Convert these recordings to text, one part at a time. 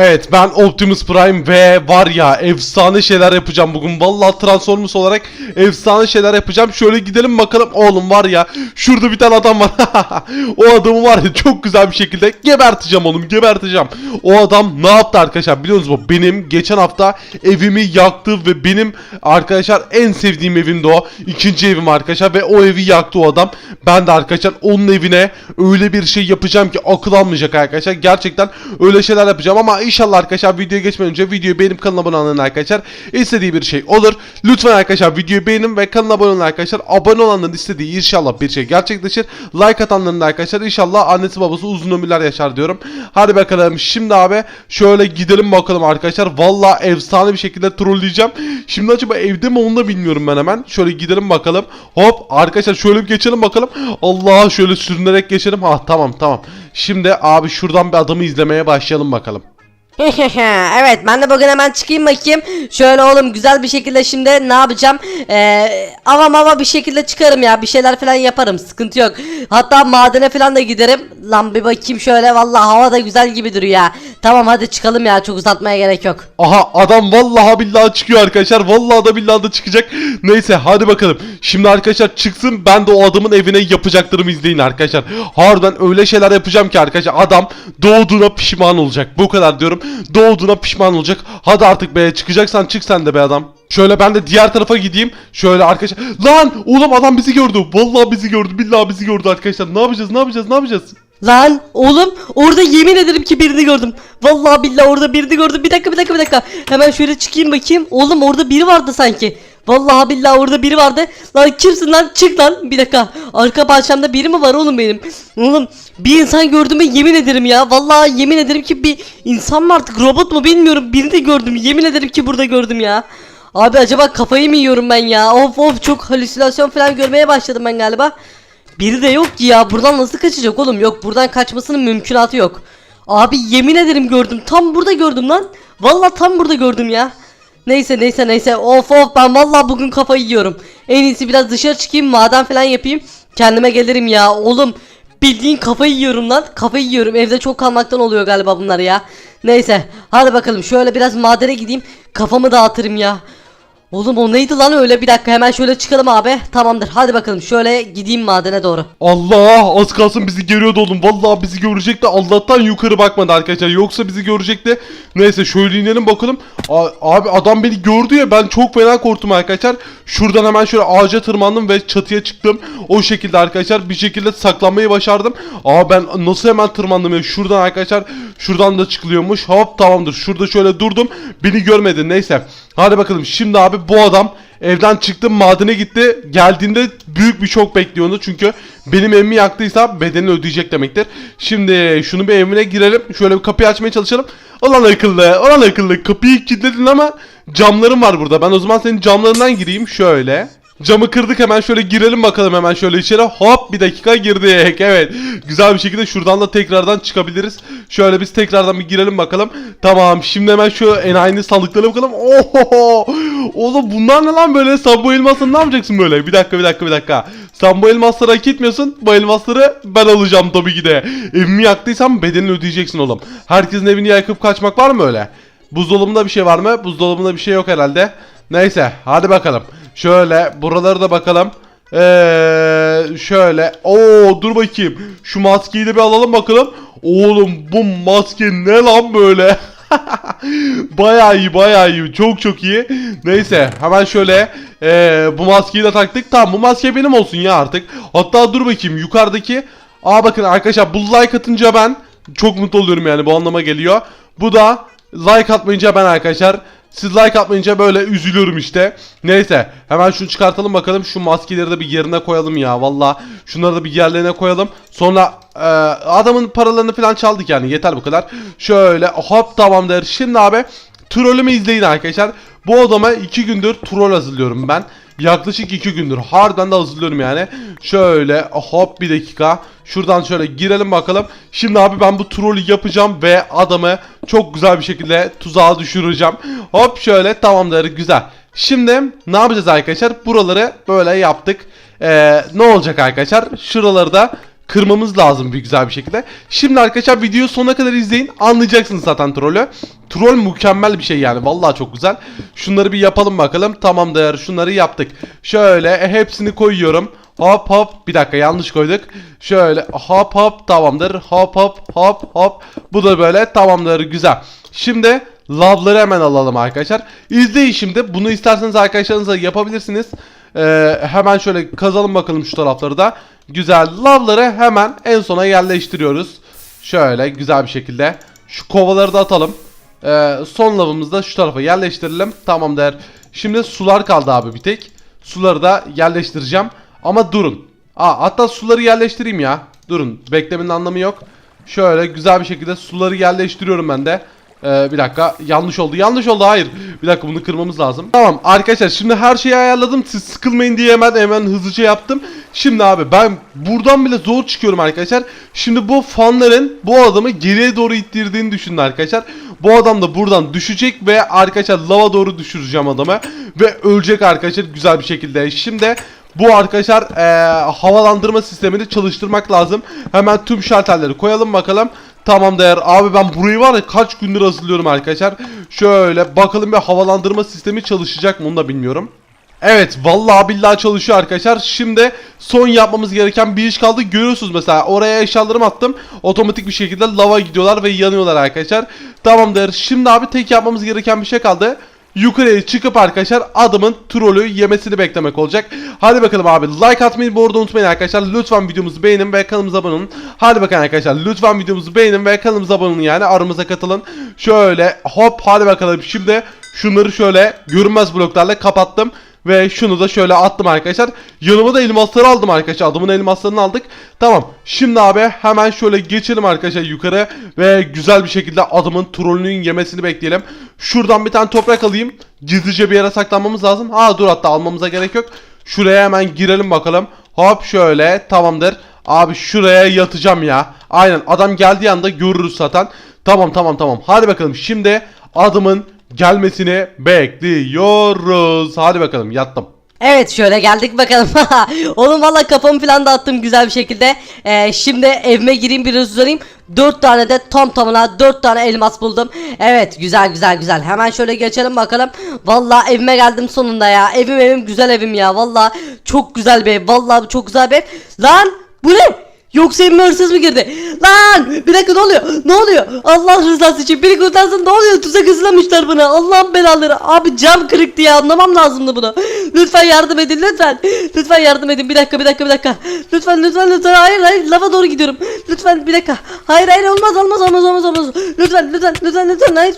Evet ben Optimus Prime ve var ya efsane şeyler yapacağım bugün. Vallahi Transformers olarak efsane şeyler yapacağım. Şöyle gidelim bakalım. Oğlum var ya şurada bir tane adam var. o adamı var ya çok güzel bir şekilde geberteceğim oğlum geberteceğim. O adam ne yaptı arkadaşlar biliyor musunuz? mu? Benim geçen hafta evimi yaktı ve benim arkadaşlar en sevdiğim evimdi o. İkinci evim arkadaşlar ve o evi yaktı o adam. Ben de arkadaşlar onun evine öyle bir şey yapacağım ki akıl almayacak arkadaşlar. Gerçekten öyle şeyler yapacağım ama inşallah arkadaşlar videoya geçmeden önce videoyu beğenip kanala abone olun arkadaşlar. İstediği bir şey olur. Lütfen arkadaşlar videoyu beğenin ve kanala abone olun arkadaşlar. Abone olanların istediği inşallah bir şey gerçekleşir. Like atanların da arkadaşlar inşallah annesi babası uzun ömürler yaşar diyorum. Hadi bakalım şimdi abi şöyle gidelim bakalım arkadaşlar. Valla efsane bir şekilde trolleyeceğim. Şimdi acaba evde mi onu da bilmiyorum ben hemen. Şöyle gidelim bakalım. Hop arkadaşlar şöyle bir geçelim bakalım. Allah şöyle sürünerek geçelim. Ha tamam tamam. Şimdi abi şuradan bir adamı izlemeye başlayalım bakalım. evet ben de bugün hemen çıkayım bakayım. Şöyle oğlum güzel bir şekilde şimdi ne yapacağım? Ee, ama ama bir şekilde çıkarım ya. Bir şeyler falan yaparım. Sıkıntı yok. Hatta madene falan da giderim. Lan bir bakayım şöyle vallahi hava da güzel gibi duruyor ya. Tamam hadi çıkalım ya. Çok uzatmaya gerek yok. Aha adam vallahi billahi çıkıyor arkadaşlar. Vallahi da billahi da çıkacak. Neyse hadi bakalım. Şimdi arkadaşlar çıksın ben de o adamın evine yapacaklarımı izleyin arkadaşlar. Harbiden öyle şeyler yapacağım ki arkadaşlar adam doğduğuna pişman olacak. Bu kadar diyorum. Doğduğuna pişman olacak. Hadi artık be çıkacaksan çık sen de be adam. Şöyle ben de diğer tarafa gideyim. Şöyle arkadaşlar. Lan oğlum adam bizi gördü. Vallahi bizi gördü. Billahi bizi gördü arkadaşlar. Ne yapacağız? Ne yapacağız? Ne yapacağız? Lan oğlum orada yemin ederim ki birini gördüm. Vallahi billahi orada birini gördüm. Bir dakika bir dakika bir dakika. Hemen şöyle çıkayım bakayım. Oğlum orada biri vardı sanki. Vallahi billahi orada biri vardı. Lan kimsin lan? Çık lan. Bir dakika. Arka bahçemde biri mi var oğlum benim? Oğlum bir insan gördüğüme yemin ederim ya. Vallahi yemin ederim ki bir insan mı artık robot mu bilmiyorum. Birini gördüm. Yemin ederim ki burada gördüm ya. Abi acaba kafayı mı yiyorum ben ya? Of of çok halüsinasyon falan görmeye başladım ben galiba. Biri de yok ki ya buradan nasıl kaçacak oğlum yok buradan kaçmasının mümkünatı yok. Abi yemin ederim gördüm tam burada gördüm lan. Vallahi tam burada gördüm ya. Neyse neyse neyse of of ben vallahi bugün kafayı yiyorum. En iyisi biraz dışarı çıkayım maden falan yapayım. Kendime gelirim ya oğlum. Bildiğin kafayı yiyorum lan. Kafayı yiyorum. Evde çok kalmaktan oluyor galiba bunlar ya. Neyse. Hadi bakalım şöyle biraz madene gideyim. Kafamı dağıtırım ya. Oğlum o neydi lan öyle bir dakika hemen şöyle çıkalım abi Tamamdır hadi bakalım şöyle gideyim madene doğru Allah az kalsın bizi görüyordu oğlum. Vallahi bizi görecekti. Allah'tan yukarı bakmadı arkadaşlar. Yoksa bizi görecekti. Neyse şöyle inelim bakalım. A- abi adam beni gördü ya ben çok fena korktum arkadaşlar. Şuradan hemen şöyle ağaca tırmandım ve çatıya çıktım. O şekilde arkadaşlar bir şekilde saklanmayı başardım. Aa ben nasıl hemen tırmandım ya. Şuradan arkadaşlar şuradan da çıkılıyormuş. Hop tamamdır. Şurada şöyle durdum. Beni görmedi. Neyse. Hadi bakalım. Şimdi abi bu adam Evden çıktım madene gitti. Geldiğinde büyük bir şok bekliyordu. Çünkü benim evimi yaktıysa bedelini ödeyecek demektir. Şimdi şunu bir evine girelim. Şöyle bir kapıyı açmaya çalışalım. Ulan akıllı, ulan akıllı. Kapıyı kilitledin ama camlarım var burada. Ben o zaman senin camlarından gireyim. Şöyle. Camı kırdık hemen şöyle girelim bakalım hemen şöyle içeri. Hop bir dakika girdik. Evet. Güzel bir şekilde şuradan da tekrardan çıkabiliriz. Şöyle biz tekrardan bir girelim bakalım. Tamam şimdi hemen şu enayini sandıklara bakalım. Oho! Oğlum bunlar ne lan böyle? Sen bu elmasları ne yapacaksın böyle? Bir dakika bir dakika bir dakika. Sen bu elmasları hak etmiyorsun. Bu elmasları ben alacağım tabii ki de. Evimi yaktıysam bedelini ödeyeceksin oğlum. Herkesin evini yakıp kaçmak var mı öyle? Buzdolabında bir şey var mı? Buzdolabında bir şey yok herhalde. Neyse hadi bakalım. Şöyle buraları da bakalım. Eee şöyle. Oo dur bakayım. Şu maskeyi de bir alalım bakalım. Oğlum bu maske ne lan böyle? baya iyi baya iyi. Çok çok iyi. Neyse hemen şöyle eee, bu maskeyi de taktık. Tamam bu maske benim olsun ya artık. Hatta dur bakayım yukarıdaki. Aa bakın arkadaşlar bu like atınca ben çok mutlu oluyorum yani bu anlama geliyor. Bu da like atmayınca ben arkadaşlar. Siz like atmayınca böyle üzülüyorum işte. Neyse hemen şunu çıkartalım bakalım. Şu maskeleri de bir yerine koyalım ya. Valla şunları da bir yerlerine koyalım. Sonra e, adamın paralarını falan çaldık yani yeter bu kadar. Şöyle hop tamamdır. Şimdi abi trollümü izleyin arkadaşlar. Bu adama 2 gündür troll hazırlıyorum ben. Yaklaşık 2 gündür. Harbiden de hazırlıyorum yani. Şöyle hop bir dakika. Şuradan şöyle girelim bakalım. Şimdi abi ben bu trolü yapacağım ve adamı çok güzel bir şekilde tuzağa düşüreceğim. Hop şöyle tamamdır güzel. Şimdi ne yapacağız arkadaşlar? Buraları böyle yaptık. Ee, ne olacak arkadaşlar? Şuraları da kırmamız lazım bir güzel bir şekilde. Şimdi arkadaşlar videoyu sonuna kadar izleyin. Anlayacaksınız zaten trolü. Troll mükemmel bir şey yani. Vallahi çok güzel. Şunları bir yapalım bakalım. Tamamdır. Şunları yaptık. Şöyle e, hepsini koyuyorum. Hop hop. Bir dakika yanlış koyduk. Şöyle hop hop tamamdır. Hop hop hop hop. Bu da böyle tamamdır. Güzel. Şimdi lavları hemen alalım arkadaşlar. İzleyin şimdi. Bunu isterseniz arkadaşlarınızla yapabilirsiniz. Ee, hemen şöyle kazalım bakalım şu tarafları da. Güzel. Lavları hemen en sona yerleştiriyoruz. Şöyle güzel bir şekilde. Şu kovaları da atalım. Ee, son lavımızı da şu tarafa yerleştirelim. Tamam der. Şimdi sular kaldı abi bir tek. Suları da yerleştireceğim. Ama durun. Aa, hatta suları yerleştireyim ya. Durun. Beklemenin anlamı yok. Şöyle güzel bir şekilde suları yerleştiriyorum ben de. Ee, bir dakika yanlış oldu yanlış oldu hayır bir dakika bunu kırmamız lazım tamam arkadaşlar şimdi her şeyi ayarladım siz sıkılmayın diye hemen hemen hızlıca yaptım şimdi abi ben buradan bile zor çıkıyorum arkadaşlar şimdi bu fanların bu adamı geriye doğru ittirdiğini düşünün arkadaşlar bu adam da buradan düşecek ve arkadaşlar lava doğru düşüreceğim adamı ve ölecek arkadaşlar güzel bir şekilde şimdi bu arkadaşlar eee, havalandırma sistemini çalıştırmak lazım. Hemen tüm şalterleri koyalım bakalım. Tamam değer. Abi ben burayı var ya kaç gündür hazırlıyorum arkadaşlar. Şöyle bakalım bir havalandırma sistemi çalışacak mı onu da bilmiyorum. Evet vallahi billahi çalışıyor arkadaşlar. Şimdi son yapmamız gereken bir iş kaldı. Görüyorsunuz mesela oraya eşyalarımı attım. Otomatik bir şekilde lava gidiyorlar ve yanıyorlar arkadaşlar. Tamamdır. Şimdi abi tek yapmamız gereken bir şey kaldı. Yukarıya çıkıp arkadaşlar adamın trolü yemesini beklemek olacak. Hadi bakalım abi like atmayı bu arada unutmayın arkadaşlar. Lütfen videomuzu beğenin ve kanalımıza abone olun. Hadi bakalım arkadaşlar lütfen videomuzu beğenin ve kanalımıza abone olun yani aramıza katılın. Şöyle hop hadi bakalım şimdi şunları şöyle görünmez bloklarla kapattım. Ve şunu da şöyle attım arkadaşlar. Yanıma da elmasları aldım arkadaşlar. Adamın elmaslarını aldık. Tamam. Şimdi abi hemen şöyle geçelim arkadaşlar yukarı. Ve güzel bir şekilde adamın trollünün yemesini bekleyelim. Şuradan bir tane toprak alayım. Gizlice bir yere saklanmamız lazım. Ha dur hatta almamıza gerek yok. Şuraya hemen girelim bakalım. Hop şöyle tamamdır. Abi şuraya yatacağım ya. Aynen adam geldiği anda görürüz zaten. Tamam tamam tamam. Hadi bakalım şimdi adamın gelmesini bekliyoruz. Hadi bakalım yattım. Evet şöyle geldik bakalım. Oğlum valla kafamı falan da attım güzel bir şekilde. Ee, şimdi evime gireyim biraz uzanayım. 4 tane de tam tamına 4 tane elmas buldum. Evet güzel güzel güzel. Hemen şöyle geçelim bakalım. Valla evime geldim sonunda ya. Evim evim güzel evim ya. Valla çok güzel bir ev. Valla çok güzel bir ev. Lan bu ne? Yoksa evime hırsız mı girdi? Lan bir dakika ne oluyor? Ne oluyor? Allah rızası için biri kurtarsın ne oluyor? Tuzak hazırlamışlar bana. Allah'ın belaları. Abi cam kırıktı ya anlamam lazımdı bunu. Lütfen yardım edin lütfen. Lütfen yardım edin. Bir dakika bir dakika bir dakika. Lütfen lütfen lütfen. Hayır hayır lava doğru gidiyorum. Lütfen bir dakika. Hayır hayır olmaz olmaz olmaz olmaz olmaz. Lütfen lütfen lütfen lütfen hayır.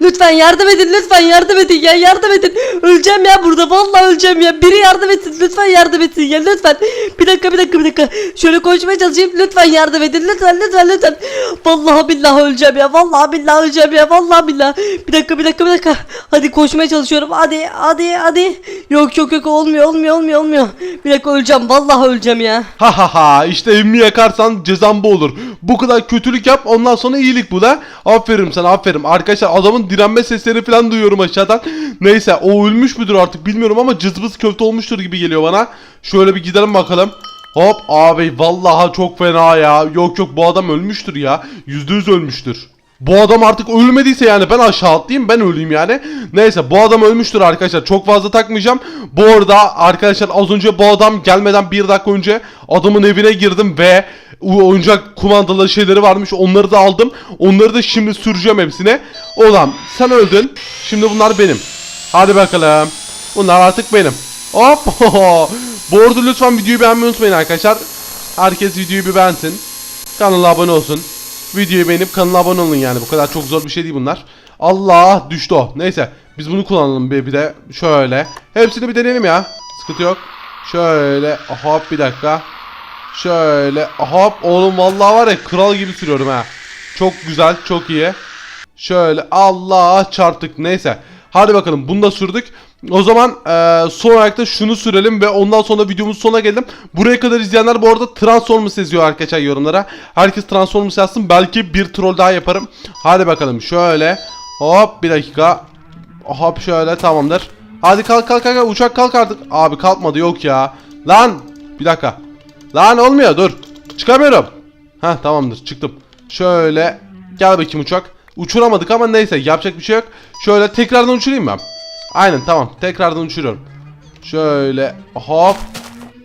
Lütfen yardım edin lütfen yardım edin ya yardım edin. Öleceğim ya burada vallahi öleceğim ya. Biri yardım etsin lütfen yardım etsin ya lütfen. Bir dakika bir dakika bir dakika. Şöyle koşmaya çalışayım lütfen yardım edin lütfen lütfen lütfen. Vallahi billahi öleceğim ya vallahi billahi öleceğim ya vallahi billahi. Bir dakika bir dakika bir dakika. Hadi koşmaya çalışıyorum. Hadi hadi hadi. Yok yok yok olmuyor olmuyor olmuyor olmuyor. Bir dakika öleceğim vallahi öleceğim ya. Ha ha ha. İşte evimi yakarsan cezan bu olur. Bu kadar kötülük yap ondan sonra iyilik bu da. Aferin sana aferin. Arkadaşlar adamın direnme sesleri falan duyuyorum aşağıdan. Neyse o ölmüş müdür artık bilmiyorum ama cızbız köfte olmuştur gibi geliyor bana. Şöyle bir gidelim bakalım. Hop abi vallahi çok fena ya. Yok yok bu adam ölmüştür ya. Yüzde yüz ölmüştür. Bu adam artık ölmediyse yani ben aşağı atlayayım ben öleyim yani. Neyse bu adam ölmüştür arkadaşlar. Çok fazla takmayacağım. Bu arada arkadaşlar az önce bu adam gelmeden bir dakika önce adamın evine girdim ve oyuncak kumandalı şeyleri varmış. Onları da aldım. Onları da şimdi süreceğim hepsine. Ulan sen öldün. Şimdi bunlar benim. Hadi bakalım. Bunlar artık benim. Hop. Bu arada lütfen videoyu beğenmeyi unutmayın arkadaşlar. Herkes videoyu bir beğensin. Kanala abone olsun. Videoyu beğenip kanala abone olun yani. Bu kadar çok zor bir şey değil bunlar. Allah düştü o. Neyse. Biz bunu kullanalım bir, bir de. Şöyle. Hepsini bir deneyelim ya. Sıkıntı yok. Şöyle. Hop bir dakika. Şöyle. Hop. Oğlum vallahi var ya kral gibi sürüyorum ha. Çok güzel. Çok iyi. Şöyle. Allah çarptık. Neyse. Hadi bakalım bunu da sürdük. O zaman eee son olarak da şunu sürelim ve ondan sonra videomuz sonuna geldim. Buraya kadar izleyenler bu arada Transformers yazıyor arkadaşlar yorumlara. Herkes Transformers yazsın. Belki bir troll daha yaparım. Hadi bakalım şöyle. Hop bir dakika. Hop şöyle tamamdır. Hadi kalk kalk kalk uçak kalk artık. Abi kalkmadı yok ya. Lan bir dakika. Lan olmuyor dur. Çıkamıyorum. Ha tamamdır çıktım. Şöyle gel bakayım uçak. Uçuramadık ama neyse yapacak bir şey yok. Şöyle tekrardan uçurayım ben. Aynen tamam tekrardan uçuruyorum. Şöyle hop.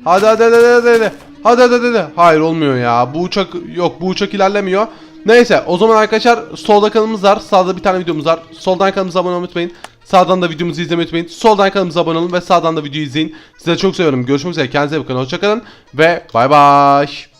Hadi hadi hadi hadi hadi. Hadi hadi hadi. Hayır olmuyor ya. Bu uçak yok bu uçak ilerlemiyor. Neyse o zaman arkadaşlar solda kanalımız var. Sağda bir tane videomuz var. Soldan kanalımıza abone olmayı unutmayın. Sağdan da videomuzu izlemeyi unutmayın. Soldan kanalımıza abone olun ve sağdan da videoyu izleyin. Size çok seviyorum. Görüşmek üzere. Kendinize iyi bakın. Hoşçakalın ve bay bay.